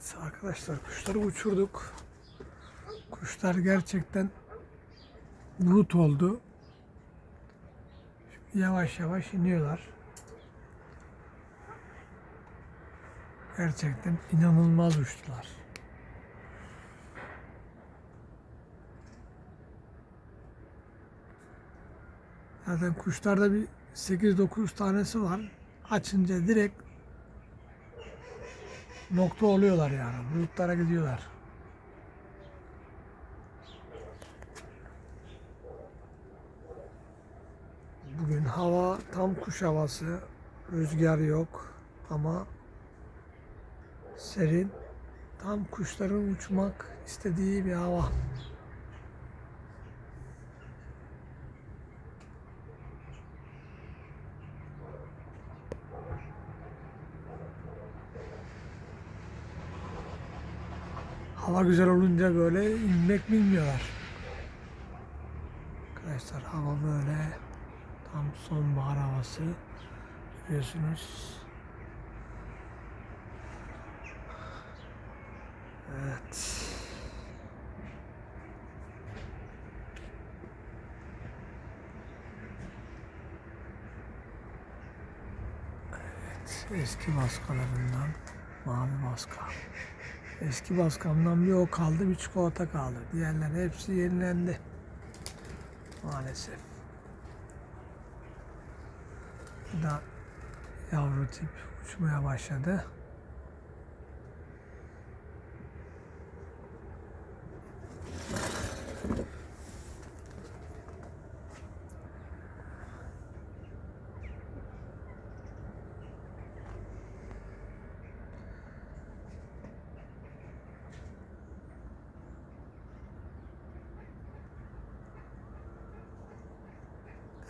Evet arkadaşlar kuşları uçurduk. Kuşlar gerçekten bulut oldu. Şimdi yavaş yavaş iniyorlar. Gerçekten inanılmaz uçtular. Zaten kuşlarda bir 8-9 tanesi var. Açınca direkt nokta oluyorlar yani. Bulutlara gidiyorlar. Bugün hava tam kuş havası. Rüzgar yok ama serin. Tam kuşların uçmak istediği bir hava. Hava güzel olunca böyle inmek bilmiyorlar. Arkadaşlar hava böyle tam sonbahar havası görüyorsunuz. Evet. Evet, eski baskalarından mavi baska. Eski baskamdan bir o kaldı, bir çikolata kaldı. Diğerleri hepsi yenilendi. Maalesef. Bu da yavru tip uçmaya başladı.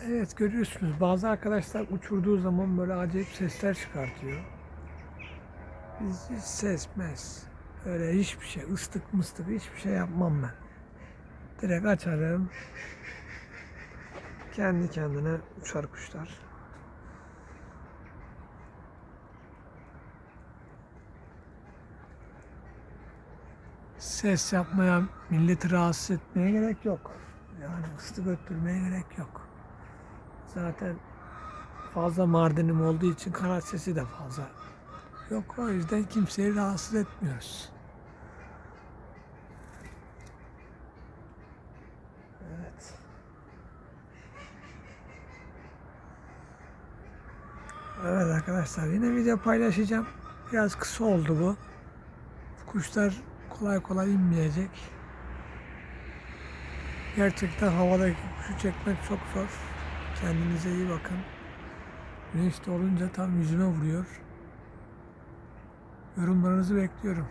Evet görüyorsunuz bazı arkadaşlar uçurduğu zaman böyle acayip sesler çıkartıyor. Biz ses mes öyle hiçbir şey ıslık mıstık hiçbir şey yapmam ben. Direkt açarım. Kendi kendine uçar kuşlar. Ses yapmaya, milleti rahatsız etmeye gerek yok. Yani ıslık öttürmeye gerek yok. Zaten fazla mardinim olduğu için kanat sesi de fazla yok. O yüzden kimseyi rahatsız etmiyoruz. Evet. Evet arkadaşlar yine video paylaşacağım. Biraz kısa oldu bu. Kuşlar kolay kolay inmeyecek. Gerçekten havadaki kuşu çekmek çok zor. Kendinize iyi bakın. Güneş de olunca tam yüzüme vuruyor. Yorumlarınızı bekliyorum.